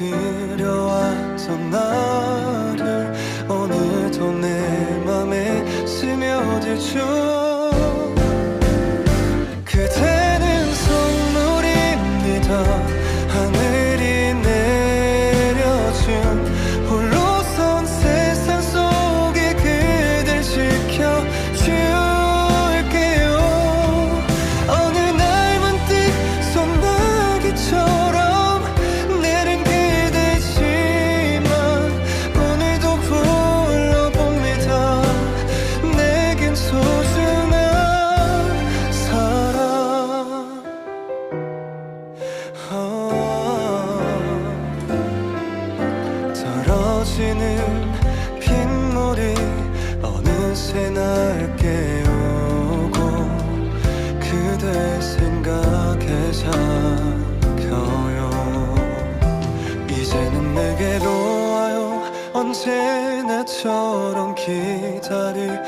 그려왔던 나 터지는 빗물이 어느새 날 깨우고 그대 생각에 잠겨요. 이제는 내게로 와요. 언제나처럼 기다릴